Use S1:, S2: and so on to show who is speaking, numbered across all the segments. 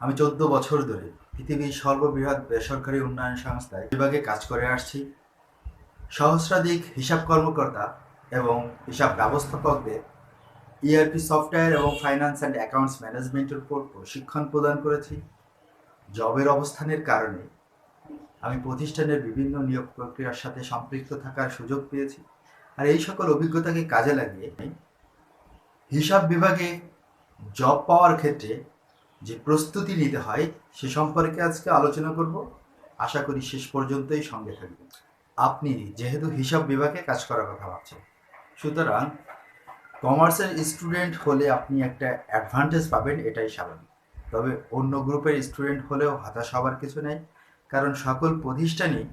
S1: আমি চোদ্দ বছর ধরে পৃথিবীর সর্ববৃহৎ বেসরকারি উন্নয়ন সংস্থায় বিভাগে কাজ করে আসছি। সহস্রাধিক হিসাব কর্মকর্তা এবং হিসাব ব্যবস্থাপকদের ইআরপি সফটওয়্যার এবং ফাইন্যান্স অ্যান্ড অ্যাকাউন্টস ম্যানেজমেন্টের উপর প্রশিক্ষণ প্রদান করেছি। জবের অবস্থানের কারণে আমি প্রতিষ্ঠানের বিভিন্ন নিয়োগ প্রক্রিয়ার সাথে সম্পৃক্ত থাকার সুযোগ পেয়েছি। আর এই সকল অভিজ্ঞতাকে কাজে লাগিয়ে হিসাব বিভাগে জব পাওয়ার ক্ষেত্রে যে প্রস্তুতি নিতে হয় সে সম্পর্কে আজকে আলোচনা করব। আশা করি শেষ পর্যন্তই সঙ্গে থাকবেন। আপনি যেহেতু হিসাব বিভাগে কাজ করার কথা ভাবছেন, সুতরাং কমার্সের স্টুডেন্ট হলে আপনি একটা অ্যাডভান্টেজ পাবেন, এটাই স্বাভাবিক। তবে অন্য গ্রুপের স্টুডেন্ট হলেও হতাশ হওয়ার কিছু নেই, কারণ সকল প্রতিষ্ঠানই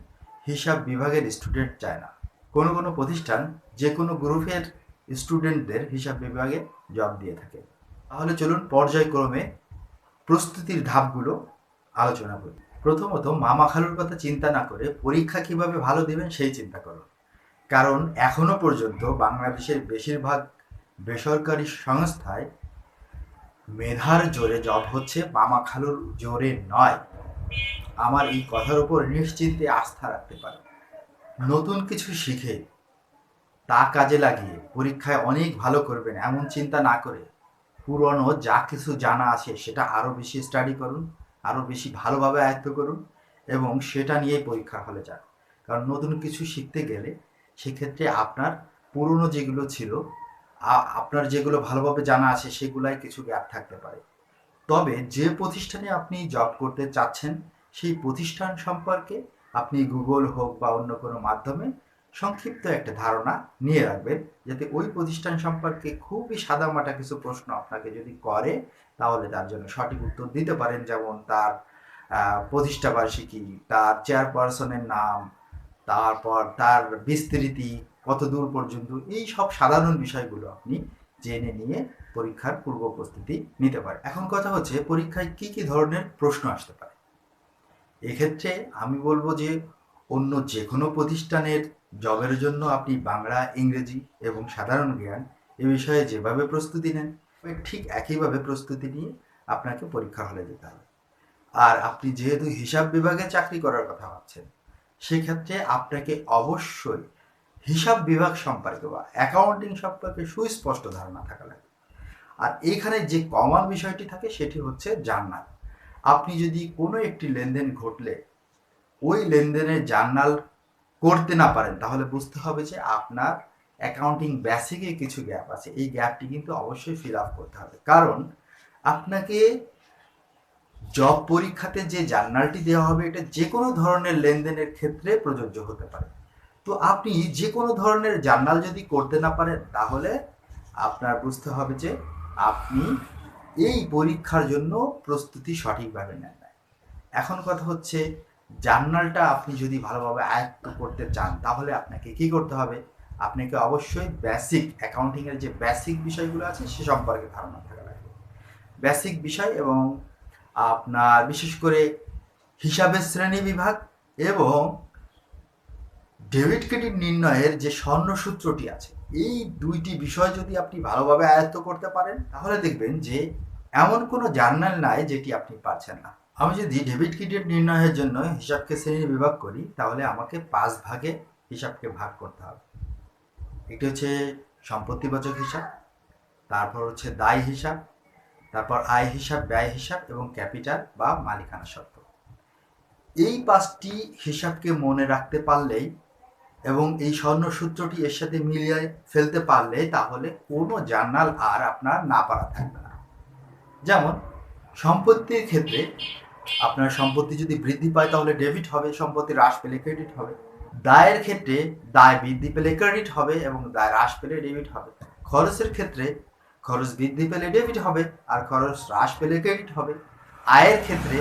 S1: হিসাব বিভাগের স্টুডেন্ট চায় না। কোনো কোনো প্রতিষ্ঠান যে কোনো গ্রুপের স্টুডেন্টদের হিসাব বিভাগে জব দিয়ে থাকে। তাহলে চলুন পর্যায়ক্রমে প্রস্তুতির ধাপগুলো আলোচনা করি। প্রথমত মামা খালুর কথা চিন্তা না করে পরীক্ষা কীভাবে ভালো দেবেন সেই চিন্তা করুন কারণ এখনও পর্যন্ত বাংলাদেশের বেশিরভাগ বেসরকারি সংস্থায় মেধার জোরে জব হচ্ছে মামা খালুর জোরে নয়। আমার এই কথার উপর নিশ্চিন্তে আস্থা রাখতে পারেন নতুন কিছু শিখে তা কাজে লাগিয়ে পরীক্ষায় অনেক ভালো করবেন এমন চিন্তা না করে পুরনো যা কিছু জানা আছে, সেটা আরও বেশি স্টাডি করুন আরও বেশি ভালোভাবে আয়ত্ত করুন এবং সেটা নিয়েই পরীক্ষার হলে যান। কারণ নতুন কিছু শিখতে গেলে সেক্ষেত্রে আপনার পুরনো যেগুলো ছিল আপনার যেগুলো ভালোভাবে জানা আছে, সেগুলাই কিছু গ্যাপ থাকতে পারে। তবে যে প্রতিষ্ঠানে আপনি জব করতে চাচ্ছেন, সেই প্রতিষ্ঠান সম্পর্কে আপনি গুগল হোক বা অন্য কোনো মাধ্যমে সংক্ষিপ্ত একটা ধারণা নিয়ে রাখবেন যাতে ওই প্রতিষ্ঠান সম্পর্কে খুবই সাদামাটা কিছু প্রশ্ন আপনাকে যদি করে তাহলে তার জন্য সঠিক উত্তর দিতে পারেন। যেমন তার আহ, প্রতিষ্ঠা বার্ষিকী তার চেয়ারপারসনের নাম তারপর তার বিস্তৃতি কত দূর পর্যন্ত এই সব সাধারণ বিষয়গুলো আপনি জেনে নিয়ে পরীক্ষার পূর্ব প্রস্তুতি নিতে পারেন। এখন কথা হচ্ছে পরীক্ষায় কি কি ধরনের প্রশ্ন আসতে পারে? এক্ষেত্রে আমি বলব যে অন্য যে কোনো প্রতিষ্ঠানের জবের জন্য আপনি বাংলা, ইংরেজি এবং সাধারণ জ্ঞান এ বিষয়ে যেভাবে প্রস্তুতি নেন, ঠিক একইভাবে প্রস্তুতি নিয়ে আপনাকে পরীক্ষা হলে যেতে হবে। আর আপনি যেহেতু হিসাব বিভাগে চাকরি করার কথা ভাবছেন, সেক্ষেত্রে আপনাকে অবশ্যই হিসাব বিভাগ সম্পর্কে বা অ্যাকাউন্টিং সম্পর্কে সুস্পষ্ট ধারণা থাকা লাগে। আর এখানে যে কমন বিষয়টি থাকে, সেটি হচ্ছে জার্নাল আপনি যদি কোনো একটি লেনদেন ঘটলে ওই লেনদেনের জার্নাল করতে না পারেন, তাহলে বুঝতে হবে যে আপনার অ্যাকাউন্টিং বেসিকে কিছু গ্যাপ আছে। এই গ্যাপটি কিন্তু অবশ্যই ফিল আপ করতে হবে। কারণ আপনাকে জব পরীক্ষাতে যে জার্নালটি দেওয়া হবে, এটা যে কোনো ধরনের লেনদেনের ক্ষেত্রে প্রযোজ্য হতে পারে। তো আপনি যে কোনো ধরনের জার্নাল যদি করতে না পারেন, তাহলে আপনার বুঝতে হবে যে আপনি এই পরীক্ষার জন্য প্রস্তুতি সঠিকভাবে নেন এখন কথা হচ্ছে জার্নালটা আপনি যদি ভালোভাবে আয়ত্ত করতে চান, তাহলে আপনাকে কি করতে হবে? আপনাকে অবশ্যই বেসিক অ্যাকাউন্টিংয়ের যে বেসিক বিষয়গুলো আছে, সে সম্পর্কে ধারণা থাকা লাগবে। বেসিক বিষয় এবং আপনার বিশেষ করে হিসাবের শ্রেণি বিভাগ এবং ডেবিট ক্রেডিট নির্ণয়ের যে স্বর্ণসূত্রটি আছে, এই দুইটি বিষয় যদি আপনি ভালোভাবে আয়ত্ত করতে পারেন, তাহলে দেখবেন যে এমন কোনো জার্নাল নাই যেটি আপনি পারছেন না। আমি যদি ডেবিট ক্রেডিট নির্ণয়ের জন্য হিসাবকে শ্রেণি বিভাগ করি, তাহলে আমাকে পাঁচ ভাগে হিসাবকে ভাগ করতে হবে। একটি হচ্ছে সম্পত্তিবাচক হিসাব, তারপর হচ্ছে দায় হিসাব, তারপর আয় হিসাব, ব্যয় হিসাব এবং ক্যাপিটাল বা মালিকানা সত্ত্ব এই পাঁচটি হিসাবকে মনে রাখতে পারলেই এবং এই স্বর্ণসূত্রটি এর সাথে মিলিয়ে ফেলতে পারলে তাহলে কোনো জার্নাল আর আপনার না পারা থাকবে না। যেমন, সম্পত্তির ক্ষেত্রে আপনার সম্পত্তি যদি বৃদ্ধি পায়, তাহলে ডেবিট হবে সম্পত্তি হ্রাস পেলে ক্রেডিট হবে। দায়ের ক্ষেত্রে দায় বৃদ্ধি পেলে ক্রেডিট হবে এবং দায় হ্রাস পেলে ডেবিট হবে। খরচের ক্ষেত্রে খরচ বৃদ্ধি পেলে ডেবিট হবে আর খরচ হ্রাস পেলে ক্রেডিট হবে। আয়ের ক্ষেত্রে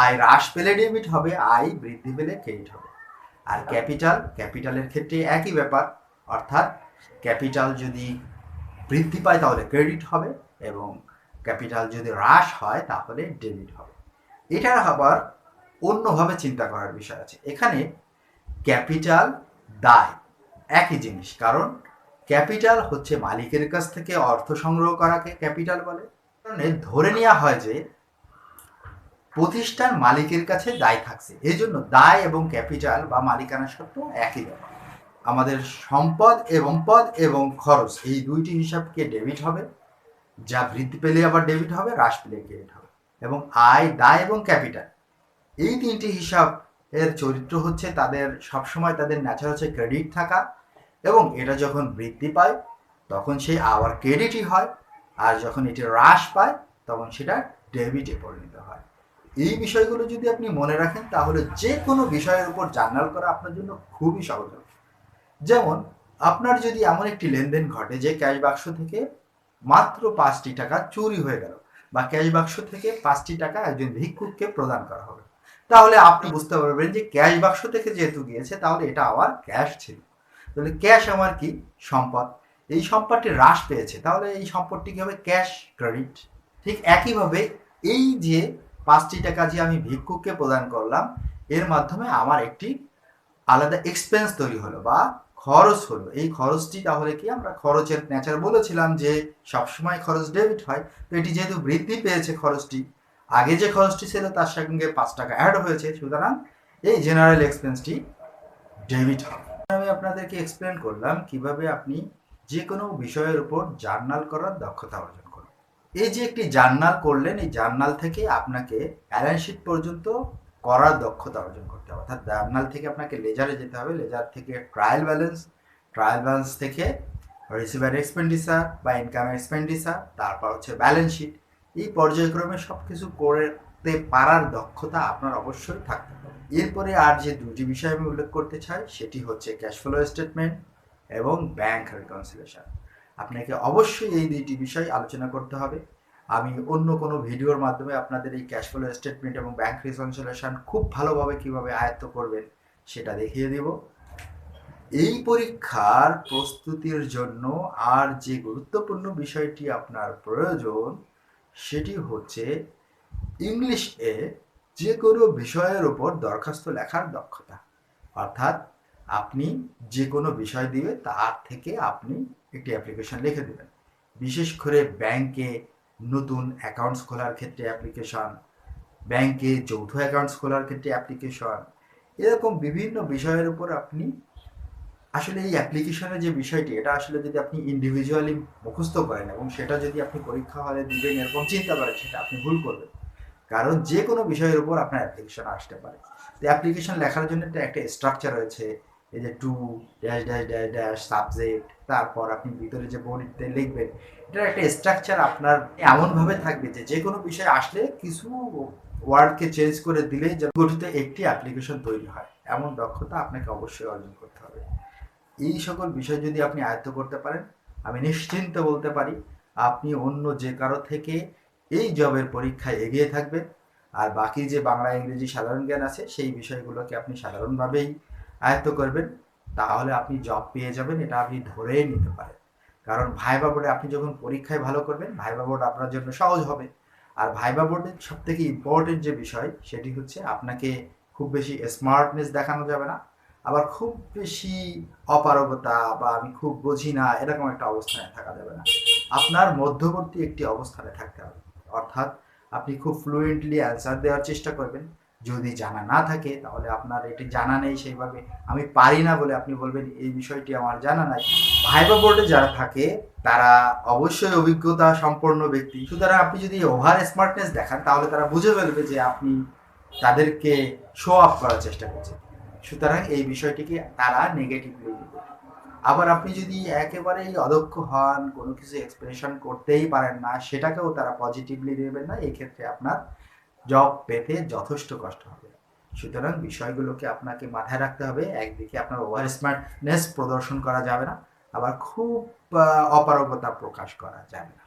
S1: আয় হ্রাস পেলে ডেবিট হবে, আয় বৃদ্ধি পেলে ক্রেডিট হবে। আর ক্যাপিটাল ক্যাপিটালের ক্ষেত্রে একই ব্যাপার, অর্থাৎ ক্যাপিটাল যদি বৃদ্ধি পায়, তাহলে ক্রেডিট হবে এবং ক্যাপিটাল যদি হ্রাস হয়, তাহলে ডেবিট হবে। এটার আবার অন্যভাবে চিন্তা করার বিষয় আছে। এখানে ক্যাপিটাল দায় একই জিনিস, কারণ ক্যাপিটাল হচ্ছে মালিকের কাছ থেকে অর্থ সংগ্রহ করাকে ক্যাপিটাল বলে। কারণে ধরে নেওয়া হয় যে প্রতিষ্ঠান মালিকের কাছে দায় থাকছে। এই জন্য দায় এবং ক্যাপিটাল বা মালিকানা সত্ত্ব একই ব্যাপার আমাদের সম্পদ এবং পদ এবং খরচ, এই দুইটি হিসাবকে ডেবিট হবে। যা বৃদ্ধি পেলে আবার ডেবিট হবে, হ্রাস পেলে ক্রেডিট হবে। এবং আয়, দায় এবং ক্যাপিটাল। এই তিনটি হিসাব এর চরিত্র হচ্ছে তাদের সবসময় তাদের ন্যাচার হচ্ছে ক্রেডিট থাকা এবং এটা যখন বৃদ্ধি পায়, তখন সেই আবার ক্রেডিটই হয় আর যখন এটি হ্রাস পায়, তখন সেটা ডেবিটে পরিণত হয়। এই বিষয়গুলো যদি আপনি মনে রাখেন, তাহলে যে কোনো বিষয়ের উপর জার্নাল করা আপনার জন্য খুবই সহজ হবে। যেমন, আপনার যদি এমন একটি লেনদেন ঘটে যে ক্যাশ বাক্স থেকে মাত্র পাঁচটি টাকা চুরি হয়ে গেল বা ক্যাশ বাক্স থেকে পাঁচটি টাকা একজন ভিক্ষুককে প্রদান করা হবে। তাহলে আপনি বুঝতে পারবেন যে ক্যাশ বাক্স থেকে যেহেতু গিয়েছে, তাহলে এটা আমার ক্যাশ ছিল। তাহলে ক্যাশ আমার কি? সম্পদ। এই সম্পদটি হ্রাস পেয়েছে। তাহলে এই সম্পদটি কি হবে? Cash credit. ঠিক একইভাবে এই যে পাঁচটি টাকা যে আমি ভিক্ষুককে প্রদান করলাম, এর মাধ্যমে আমার একটি আলাদা এক্সপেন্স তৈরি হলো বা খরচ হলো। এই খরচটি তাহলে কি? আমরা খরচের ন্যাচার বলেছিলাম যে সবসময় খরচ ডেবিট হয়। তো এটি যেহেতু বৃদ্ধি পেয়েছে খরচটি, আগে যে খরচটি ছিল তার সঙ্গে পাঁচ টাকা অ্যাড হয়েছে। সুতরাং এই জেনারেল এক্সপেন্সটি ডেবিট হবে। আমি আপনাদেরকে এক্সপ্লেন করলাম কীভাবে আপনি যে কোনো বিষয়ের উপর জার্নাল করার দক্ষতা অর্জন করুন। এই যে একটি জার্নাল করলেন, এই জার্নাল থেকে আপনাকে ব্যালেন্স শিট পর্যন্ত করার দক্ষতা অর্জন করতে হবে। অর্থাৎ জার্নাল থেকে আপনাকে লেজারে যেতে হবে। লেজার থেকে ট্রায়াল ব্যালেন্স ট্রায়াল ব্যালেন্স থেকে রিসিভার এক্সপেন্ডিচার বা ইনকাম এক্সপেন্ডিচার, তারপর হচ্ছে ব্যালেন্স শিট। এই পর্যায়ক্রমে সব কিছু করতে পারার দক্ষতা আপনার অবশ্যই থাকতে হবে। এরপরে আর যে দুটি বিষয় আমি উল্লেখ করতে চাই, সেটি হচ্ছে ক্যাশ ফ্লো স্টেটমেন্ট এবং ব্যাংক রিকনসিলেশন আপনাকে অবশ্যই এই দুইটি বিষয় আলোচনা করতে হবে। আমি অন্য কোনো ভিডিওর মাধ্যমে আপনাদের এই ক্যাশ ফ্লো স্টেটমেন্ট এবং ব্যাংক রিকনসিলেশন খুব ভালোভাবে কীভাবে আয়ত্ত করবেন সেটা দেখিয়ে দেব। এই পরীক্ষার প্রস্তুতির জন্য আর যে গুরুত্বপূর্ণ বিষয়টি আপনার প্রয়োজন সেটি হচ্ছে ইংলিশ এ যে কোনো বিষয়ের উপর দরখাস্ত লেখার দক্ষতা। অর্থাৎ আপনি যে কোনো বিষয় দিবে তার থেকে আপনি একটি অ্যাপ্লিকেশন লিখে দেবেন। বিশেষ করে ব্যাংকে নতুন অ্যাকাউন্টস খোলার ক্ষেত্রে অ্যাপ্লিকেশন ব্যাংকে যৌথ অ্যাকাউন্টস খোলার ক্ষেত্রে অ্যাপ্লিকেশন এরকম বিভিন্ন বিষয়ের উপর আপনি আসলে এই অ্যাপ্লিকেশনের যে বিষয়টি, এটা আসলে যদি আপনি ইন্ডিভিজুয়ালি মুখস্থ করেন এবং সেটা যদি আপনি পরীক্ষা হলে দিবেন, এরকম চিন্তা করেন, সেটা আপনি ভুল করবেন। কারণ যে কোনো বিষয়ের উপর আপনার অ্যাপ্লিকেশন আসতে পারে। তো অ্যাপ্লিকেশন লেখার জন্য একটা একটা স্ট্রাকচার রয়েছে এই যে to dash dash dash dash subject তারপর আপনি ভিতরে যে বডিতে লিখবেন, এটার একটা স্ট্রাকচার আপনার এমনভাবে থাকবে যে যে কোনো বিষয় আসলে কিছু ওয়ার্ডকে চেঞ্জ করে দিলে যেন গঠিত একটি অ্যাপ্লিকেশন তৈরি হয়। এমন দক্ষতা আপনাকে অবশ্যই অর্জন করতে হবে। এই সকল বিষয় যদি আপনি আয়ত্ত করতে পারেন, আমি নিশ্চিন্ত বলতে পারি আপনি অন্য যে কারও থেকে এই জবের পরীক্ষায় এগিয়ে থাকবেন। আর বাকি যে বাংলা, ইংরেজি সাধারণ জ্ঞান আছে, সেই বিষয়গুলোকে আপনি সাধারণভাবেই আয়ত্ত করবেন, তাহলে আপনি জব পেয়ে যাবেন, এটা আপনি ধরেই নিতে পারেন। কারণ ভাইবা বোর্ডে আপনি যখন পরীক্ষায় ভালো করবেন ভাইবা বোর্ড আপনার জন্য সহজ হবে। আর ভাইবা বোর্ডের সব থেকে ইম্পর্টেন্ট যে বিষয়, সেটি হচ্ছে আপনাকে খুব বেশি স্মার্টনেস দেখানো যাবে না। আবার খুব বেশি অপারগতা বা আমি খুব বুঝি না, এরকম একটা অবস্থানে থাকা যাবে না। আপনার মধ্যবর্তী একটি অবস্থানে থাকতে হবে। অর্থাৎ আপনি খুব ফ্লুয়েন্টলি অ্যান্সার দেওয়ার চেষ্টা করবেন। যদি জানা না থাকে, তাহলে আপনার এটি জানা নেই সেইভাবে। আমি পারি না বলে আপনি বলবেন, এই বিষয়টি আমার জানা নাই। ভাইবা বোর্ডে যারা থাকে, তারা অবশ্যই অভিজ্ঞতা সম্পন্ন ব্যক্তি। সুতরাং আপনি যদি ওভার স্মার্টনেস দেখান, তাহলে তারা বুঝে ফেলবে যে আপনি তাদেরকে শো আপ করার চেষ্টা করছেন। সুতরাং এই বিষয়টিকে তারা নেগেটিভলি নেবে। আবার আপনি যদি একেবারেই অদক্ষ হন, কোনো কিছু এক্সপ্রেশন করতেই পারেন না, সেটাকেও তারা পজিটিভলি নেবেন না এই ক্ষেত্রে আপনার জব পেতে যথেষ্ট কষ্ট হবে। সুতরাং বিষয়গুলোকে আপনাকে মাথায় রাখতে হবে। একদিকে আপনার ওভার স্মার্টনেস প্রদর্শন করা যাবে না, আবার খুব অপারগতা প্রকাশ করা যাবে না।